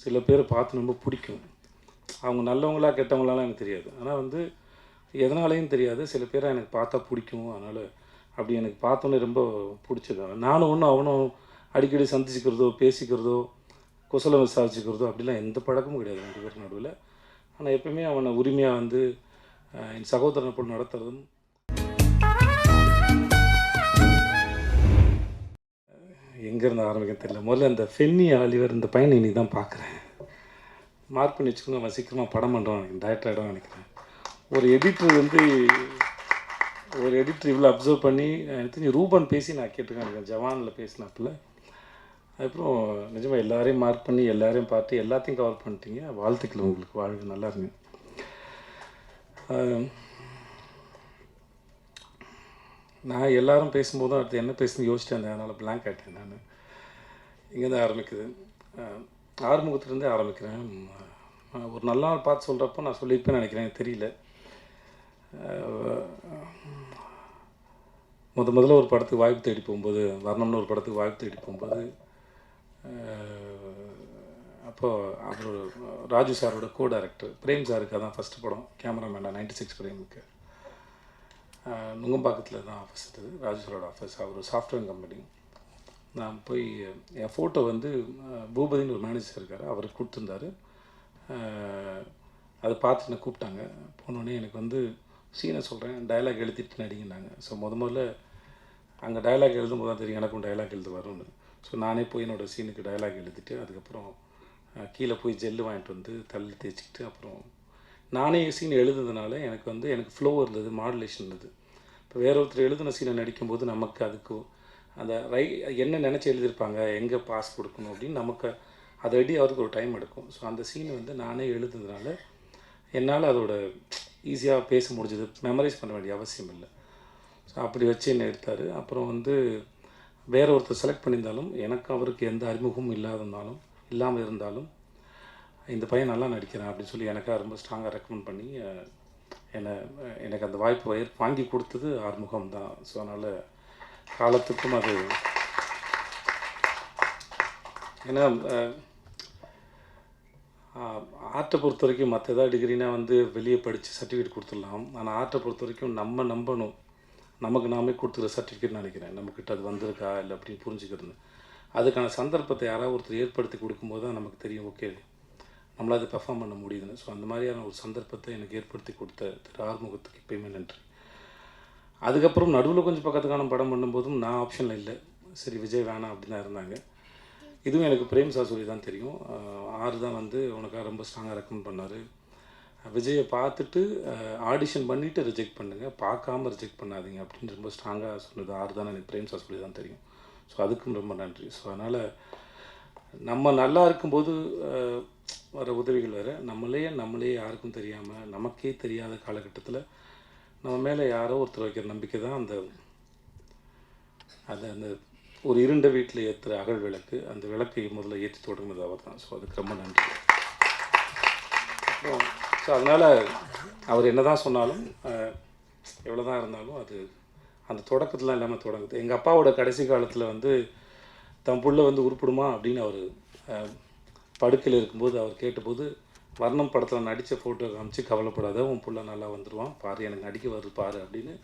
சில பேரை பார்த்து ரொம்ப பிடிக்கும். அவங்க நல்லவங்களா கெட்டவங்களாலாம் எனக்கு தெரியாது. ஆனால் வந்து எதனாலையும் தெரியாது. சில பேரை எனக்கு பார்த்தா பிடிக்கும். அதனால் அப்படி எனக்கு பார்த்தோன்னே ரொம்ப பிடிச்சது. நானும் ஒன்றும் அவனும் அடிக்கடி சந்திச்சுக்கிறதோ பேசிக்கிறதோ குசலம் விசாரிச்சுக்கிறதோ அப்படிலாம் எந்த பழக்கமும் கிடையாது ரெண்டு பேர் நடுவில். ஆனால் எப்பவுமே அவனை உரிமையாக வந்து என் சகோதரனை போல் நடத்துறதும் எங்கேருந்து ஆரம்பிக்க தெரியல. முதல்ல இந்த ஃபென்னி ஆலிவர் இந்த பையனை இன்னைக்கு தான் பார்க்குறேன். மார்க் பண்ணி வச்சுக்கணும். அவன் சீக்கிரமாக படம் பண்ணுறான் டேரக்டர் ஆகிடும் நினைக்கிறேன். ஒரு எடிட்டர் வந்து ஒரு எடிட்டர் இவ்வளோ அப்சர்வ் பண்ணி எனக்கு தெரிஞ்சு ரூபன் பேசி நான் கேட்டுக்கேன் ஜவானில் பேசினாப்புல. அதுக்கப்புறம் நிஜமாக எல்லாரையும் மார்க் பண்ணி எல்லாரையும் பார்த்து எல்லாத்தையும் கவர் பண்ணிட்டீங்க. வாழ்த்துக்கள் உங்களுக்கு. வாழ்க்கை நல்லா இருங்க. நான் எல்லாரும் பேசும்போதும் அடுத்து என்ன பேசுன்னு யோசிச்சிட்டேன் அதனால் பிளாங்க் ஆகிட்டேன் நான். இங்கே தான் ஆரம்பிக்குது ஆறுமுகத்துலேருந்தே ஆரம்பிக்கிறேன். ஒரு நல்ல நாள் பார்த்து சொல்கிறப்போ நான் சொல்லியிருப்பேன்னு நினைக்கிறேன். எனக்கு தெரியல. முத முதல்ல ஒரு படத்துக்கு வாய்ப்பு தேடி போகும்போது வரணும்னு ஒரு படத்துக்கு வாய்ப்பு தேடி போகும்போது அப்போது அவர் ராஜு சாரோட கோ டைரக்டர் பிரேம் சாருக்கு அதான் ஃபஸ்ட்டு படம். கேமராமேனாக நைன்டி சிக்ஸ் பிரேமுக்கு. நுங்கம்பாக்கத்தில் தான் ஆஃபீஸ் இருந்தது. ராஜேஸ்வரோட ஆஃபீஸ் அவர் சாஃப்ட்வேர் கம்பெனி நான் போய் என் ஃபோட்டோ வந்து பூபதின்னு ஒரு மேனேஜர் இருக்கார். அவர் கொடுத்துருந்தாரு. அதை பார்த்து என்னை கூப்பிட்டாங்க. போனோடனே எனக்கு வந்து சீனை சொல்கிறேன் டயலாக் எழுதிட்டு நடிங்கினாங்க ஸோ முத முதல்ல அங்கே டயலாக் எழுதும் போது தான் தெரியும் எனக்கும் டயலாக் எழுத வரும்னு. ஸோ நானே போய் என்னோட சீனுக்கு டயலாக் எழுதிட்டு அதுக்கப்புறம் கீழே போய் ஜெல்லு வாங்கிட்டு வந்து தள்ளி தேய்ச்சிக்கிட்டு அப்புறம் நானே சீன் எழுதுனதுனால எனக்கு வந்து எனக்கு ஃப்ளோ இருந்தது மாடுலேஷன் இருந்தது. இப்போ வேற ஒருத்தர் எழுதின சீனை நடிக்கும்போது நமக்கு அதுக்கு அந்த ரை என்ன நினச்சி எழுதியிருப்பாங்க எங்கே பாஸ் கொடுக்கணும் அப்படின்னு நமக்கு அதை அவருக்கு ஒரு டைம் எடுக்கும். ஸோ அந்த சீன் வந்து நானே எழுதுனதுனால என்னால் அதோட ஈஸியாக பேச முடிஞ்சது. மெமரைஸ் பண்ண வேண்டிய அவசியம் இல்லை. ஸோ அப்படி வச்சு என்ன எடுத்தார். அப்புறம் வந்து வேற ஒருத்தர் செலக்ட் பண்ணியிருந்தாலும் எனக்கு அவருக்கு எந்த அறிமுகமும் இல்லாதிருந்தாலும் இல்லாமல் இருந்தாலும் இந்த பையன் நல்லா நடிக்கிறான் அப்படின்னு சொல்லி எனக்காக ரொம்ப ஸ்ட்ராங்காக ரெக்கமெண்ட் பண்ணி என்னை எனக்கு அந்த வாய்ப்பு வாங்கி கொடுத்தது ஆறுமுகம் தான். ஸோ அதனால் காலத்துக்கும் அது ஏன்னா ஆர்ட்டை பொறுத்த வரைக்கும் மற்ற ஏதாவது டிகிரினா வந்து வெளியே படித்து சர்டிஃபிகேட் கொடுத்துடலாம். ஆனால் ஆர்ட்டை பொறுத்த வரைக்கும் நம்ம நம்பணும். நமக்கு நாமே கொடுத்துக்கிற சர்டிஃபிகேட் நினைக்கிறேன். நம்மக்கிட்ட அது வந்திருக்கா? இல்லை அப்படின்னு புரிஞ்சுக்கிறது அதுக்கான சந்தர்ப்பத்தை யாராவது ஒருத்தர் ஏற்படுத்தி கொடுக்கும்போது தான் நமக்கு தெரியும். ஓகே நம்மளால் அதை பெர்ஃபார்ம் பண்ண முடியுதுன்னு. ஸோ அந்த மாதிரியான ஒரு சந்தர்ப்பத்தை எனக்கு ஏற்படுத்தி கொடுத்த திரு ஆறுமுகத்துக்கு எப்பயுமே நன்றி. அதுக்கப்புறம் நடுவில் கொஞ்சம் பக்கத்துக்கான படம் பண்ணும்போதும் நான் ஆப்ஷனில் இல்லை. சரி விஜய் வேணாம் அப்படின்னு தான் இருந்தாங்க. இதுவும் எனக்கு பிரேம் சாசூரி தான் தெரியும். ஆறு தான் வந்து உனக்காக ரொம்ப ஸ்ட்ராங்காக ரெக்கமெண்ட் பண்ணார். விஜயை பார்த்துட்டு ஆடிஷன் பண்ணிவிட்டு ரிஜெக்ட் பண்ணுங்கள் பார்க்காம ரிஜெக்ட் பண்ணாதீங்க அப்படின்னு ரொம்ப ஸ்ட்ராங்காக சொன்னது ஆறு தான் எனக்கு பிரேம் சாசூரி தான் தெரியும். ஸோ அதுக்கும் ரொம்ப நன்றி. ஸோ அதனால் நம்ம நல்லா இருக்கும்போது வர உதவிகள் வேறு. நம்மளே நம்மளே யாருக்கும் தெரியாமல் நமக்கே தெரியாத காலகட்டத்தில் நம்ம மேலே யாரோ ஒருத்தர் வைக்கிற நம்பிக்கை தான் அந்த அது அந்த ஒரு இருண்ட வீட்டில் ஏற்றுற அகல் விளக்கு. அந்த விளக்கை முதல்ல ஏற்றி தொடங்கினது அவர் தான். ஸோ அதுக்கு ரொம்ப நன்றி. அப்புறம் ஸோ அதனால் அவர் என்ன தான் சொன்னாலும் எவ்வளோ தான் இருந்தாலும் அது அந்த தொடக்கத்தில் இல்லாமல் தொடங்குது. எங்கள் அப்பாவோட கடைசி காலத்தில் வந்து தன் புள்ள வந்து உருப்பிடுமா அப்படின்னு அவர் படுக்கையில் இருக்கும்போது அவர் கேட்டபோது வர்ணம் படத்தில் நடித்த ஃபோட்டோ காமிச்சு கவலைப்படாத உன் புள்ள நல்லா வந்துடுவான் பாரு எனக்கு நடிக்க வருது பாரு அப்படின்னு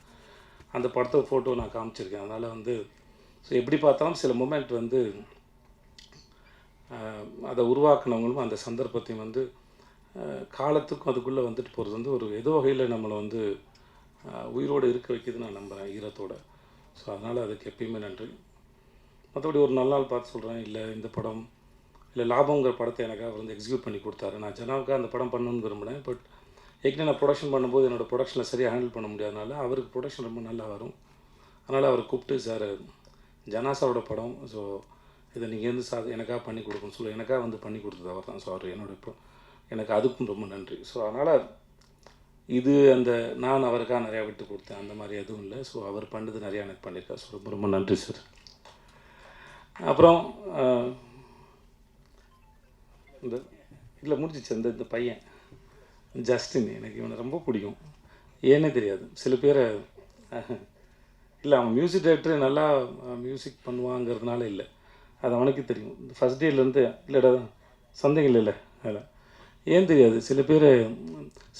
அந்த படத்தை ஃபோட்டோ நான் காமிச்சிருக்கேன். அதனால் வந்து ஸோ எப்படி பார்த்தாலும் சில மூமெண்ட் வந்து அதை உருவாக்குனவங்களும் அந்த சந்தர்ப்பத்தையும் வந்து காலத்துக்கும் அதுக்குள்ளே வந்துட்டு போகிறது வந்து ஒரு ஏதோ வகையில் நம்மளை வந்து உயிரோடு இருக்க வைக்கிது நான் நம்புகிறேன் ஈரத்தோட. ஸோ அதனால் அதுக்கு எப்பயுமே நன்றி. மற்றபடி ஒரு நல்ல நாள் பார்த்து சொல்கிறேன் இல்லை இந்த படம் இல்லை லாபங்கிற படத்தை எனக்கு அவர் வந்து எக்ஸிக்யூட் பண்ணி கொடுத்தாரு. நான் ஜனாவுக்காக அந்த படம் பண்ணணும்னு விரும்பினேன் பட் ஏற்கனவே நான் ப்ரொடக்ஷன் பண்ணும்போது என்னோடய ப்ரொடக்ஷனில் சரியாக ஹேண்டில் பண்ண முடியாதனால அவருக்கு ப்ரொடக்ஷன் ரொம்ப நல்லா வரும். அதனால் அவரை கூப்பிட்டு சார் ஜனாசாவோட படம். ஸோ இதை நீங்கள் வந்து சா எனக்காக பண்ணி கொடுக்கணும் சொல்லி. எனக்காக வந்து பண்ணி கொடுத்தது அவர் தான். ஸோ அவர் என்னோட இப்போ எனக்கு அதுக்கும் ரொம்ப நன்றி. ஸோ அதனால் இது அந்த நான் அவருக்காக நிறையா விட்டு கொடுத்தேன். அந்த மாதிரி எதுவும் இல்லை. ஸோ அவர் பண்ணது நிறையா எனக்கு பண்ணியிருக்கார். ஸோ ரொம்ப ரொம்ப நன்றி சார். அப்புறம் இந்த இல்லை முடிஞ்சிச்சு அந்த இந்த பையன். ஜஸ்டின் எனக்கு இவனை ரொம்ப பிடிக்கும். ஏன்னே தெரியாது. சில பேரை இல்லை அவன் மியூசிக் டைரக்டர் நல்லா மியூசிக் பண்ணுவாங்கிறதுனால இல்லை. அது அவனுக்கு தெரியும். ஃபஸ்ட் டேலேருந்து இல்லைடா சந்தேகம் இல்லைல்ல அதில் ஏன் தெரியாது? சில பேர்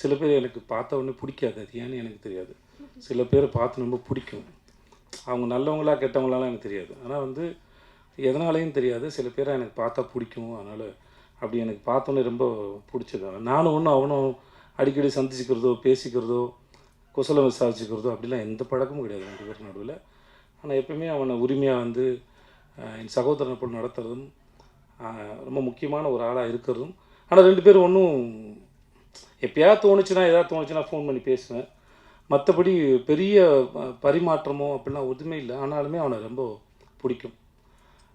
சில பேர் எனக்கு பார்த்த உடனே பிடிக்காது. அது ஏன்னு எனக்கு தெரியாது. சில பேரை பார்த்து ரொம்ப பிடிக்கும். அவங்க நல்லவங்களா கெட்டவங்களாலாம் எனக்கு தெரியாது. ஆனால் வந்து எதனாலையும் தெரியாது. சில பேரை எனக்கு பார்த்தா பிடிக்கும் அதனால் அப்படி எனக்கு பார்த்தோன்னே ரொம்ப பிடிச்சது? நானும் ஒன்றும் அவனும் அடிக்கடி சந்திச்சுக்கிறதோ பேசிக்கிறதோ குசலம் விசாரிச்சுக்கிறதோ அப்படிலாம் எந்த பழக்கமும் கிடையாது ரெண்டு பேர் நடுவில். ஆனால் எப்பவுமே அவனை உரிமையாக வந்து என் சகோதரனை போல் நடத்துறதும் ரொம்ப முக்கியமான ஒரு ஆளாக இருக்கிறதும் ஆனால் ரெண்டு பேரும் ஒன்றும் எப்பயாவது தோணுச்சுன்னா ஏதாவது தோணுச்சுன்னா ஃபோன் பண்ணி பேசுவேன். மற்றபடி பெரிய பரிமாற்றமோ அப்படிலாம் எதுவுமே இல்லை. ஆனாலுமே அவனை ரொம்ப பிடிக்கும்.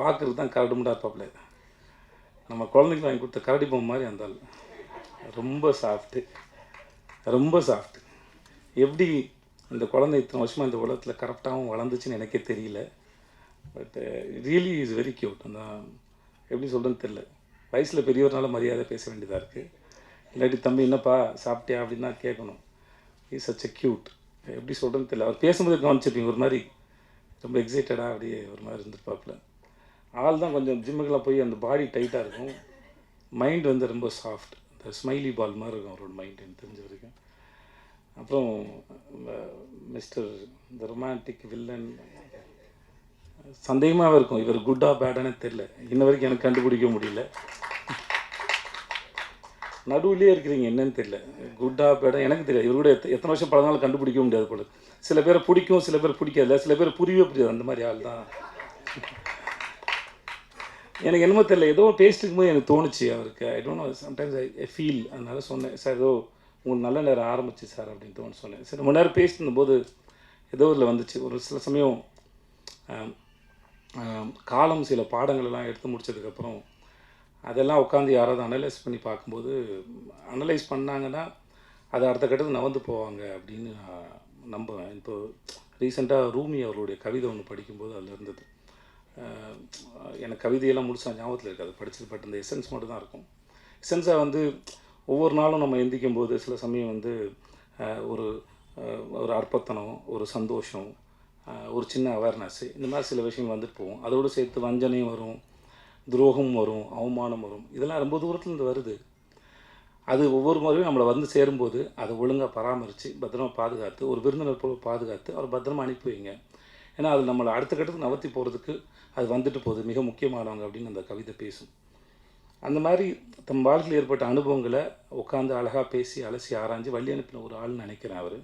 பார்க்குறது தான் கரடு முடா இருப்பாப்ல. நம்ம குழந்தைக்கு வாங்கி கொடுத்த கரடி பொம்மை மாதிரி அந்த ஆள். ரொம்ப சாஃப்ட்டு ரொம்ப சாஃப்ட்டு எப்படி அந்த குழந்தை இத்தனை வருஷமாக இந்த உலகத்தில் கரெக்டாகவும் வளர்ந்துச்சுன்னு எனக்கே தெரியல. பட்டு ரியலி இஸ் வெரி க்யூட் அந்த எப்படி சொல்கிறேன்னு தெரில வயசில் பெரியவர்னால மரியாதை பேச வேண்டியதாக இருக்குது இல்லாட்டி தம்பி என்னப்பா சாப்பிட்டியா? அப்படின்னு தான் கேட்கணும். இஸ் சச் எ க்யூட் எப்படி சொல்கிறேன்னு தெரியல. அவர் பேசும்போது கவனிச்சிருப்பீங்க ஒரு மாதிரி ரொம்ப எக்ஸைட்டடாக அப்படியே ஒரு மாதிரி இருந்திருப்பாப்புல ஆள் தான் கொஞ்சம் ஜிம்முக்கெல்லாம் போய் அந்த பாடி டைட்டாக இருக்கும். மைண்ட் வந்து ரொம்ப சாஃப்ட் இந்த ஸ்மைலி பால் மாதிரி இருக்கும் அவரோட மைண்ட் எனக்கு தெரிஞ்ச வரைக்கும். அப்புறம் மிஸ்டர் இந்த ரொமான்டிக் வில்லன் சந்தேகமாகவே இருக்கும். இவர் குட்டா பேடானே தெரில இன்ன வரைக்கும் எனக்கு கண்டுபிடிக்க முடியல. நடுவிலே இருக்கிறீங்க என்னன்னு தெரியல. குட்டா பேடா எனக்கு தெரியாது இவர் கூட எத்தனை வருஷம் பழங்காலம் கண்டுபிடிக்க முடியாது போல. சில பேரை பிடிக்கும் சில பேர் பிடிக்காதுல சில பேர் புரியவே புரியாது. அந்த மாதிரி ஆள் தான் எனக்கு என்னமோ தெரியல. ஏதோ பேசிட்டு போது எனக்கு தோணுச்சு அவருக்கு. I don't know sometimes I feel அதனால சொன்னேன் சார் ஏதோ உங்களுக்கு நல்ல நேரம் ஆரம்பிச்சு சார் அப்படின்னு தோணு சொன்னேன். சரி ரொம்ப நேரம் பேசிட்டு ஏதோ இதில் வந்துச்சு. ஒரு சில சமயம் காலம் சில பாடங்களெல்லாம் எடுத்து முடிச்சதுக்கப்புறம் அதெல்லாம் உட்காந்து யாராவது அனலைஸ் பண்ணி பார்க்கும்போது அனலைஸ் பண்ணாங்கன்னா அது அடுத்த கட்டத்தில் நவந்து போவாங்க அப்படின்னு நான் நம்புவேன். இப்போ ரீசெண்டாக ரூமி அவருடைய கவிதை ஒன்று படிக்கும்போது அதில் இருந்தது. எனக்கு கவிதையெல்லாம் முழுசா ஞாபகத்தில் இருக்காது படிச்சது பட் இந்த எசன்ஸ் மட்டும் தான் இருக்கும் எசன்ஸாக வந்து ஒவ்வொரு நாளும் நம்ம எந்திக்கும் போது சில சமயம் வந்து ஒரு ஒரு அற்பத்தனம் ஒரு சந்தோஷம் ஒரு சின்ன அவேர்னஸ் இந்த மாதிரி சில விஷயங்கள் வந்துட்டு போவோம் அதோடு சேர்த்து வஞ்சனையும் வரும் துரோகம் வரும் அவமானம் வரும். இதெல்லாம் ரொம்ப தூரத்துலேருந்து வருது. அது ஒவ்வொரு முறையும் நம்மளை வந்து சேரும்போது அதை ஒழுங்காக பராமரித்து பத்திரமா பாதுகாத்து ஒரு விருந்தினர் போல பாதுகாத்து அவர் பத்திரமா அனுப்பி வைங்க. ஏன்னா அது நம்மளை அடுத்த கட்டத்துக்கு நவர்த்தி போகிறதுக்கு அது வந்துட்டு போகுது. மிக முக்கியமானவங்க அப்படின்னு அந்த கவிதை பேசும். அந்த மாதிரி தம் வாழ்க்கையில் ஏற்பட்ட அனுபவங்களை உட்காந்து அழகாக பேசி அலசி ஆராய்ஞ்சு வழி அனுப்பின ஒரு ஆள்னு நினைக்கிறேன் அவர்.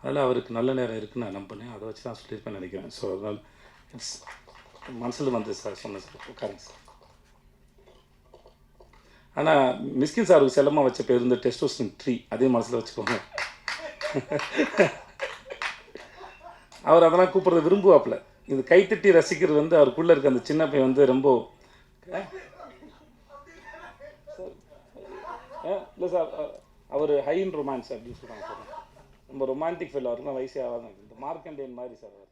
அதனால் அவருக்கு நல்ல நேரம் இருக்குன்னு நான் நம்பினேன் அதை வச்சு தான் சொல்லியிருப்பேன் நினைக்கிறேன். ஸோ அதனால் இட்ஸ் மனசில் வந்து சார் சொன்னேன் சார் உட்காருங்க சார். ஆனால் மிஸ்கின் சாருக்கு செல்லமாக வச்ச பேர் இந்த டெஸ்டோஸ்டின் ட்ரீ. அதே மனசில் வச்சுக்கோங்க. அவர் அதெல்லாம் கூப்பிட்றது விரும்புவாப்பில். இது கைத்தட்டி ரசிக்கிறது வந்து அவருக்குள்ளே இருக்க அந்த சின்ன பையன் வந்து ரொம்ப இல்லை சார் அவர் ஹை இன் ரொமான்ஸ் அப்படின்னு சொல்கிறாங்க சார். ரொம்ப ரொமான்டிக் ஃபீல் அவருக்குலாம் வயசே ஆகாது. இந்த மார்க்கண்டேன் மாதிரி சார் அவர்.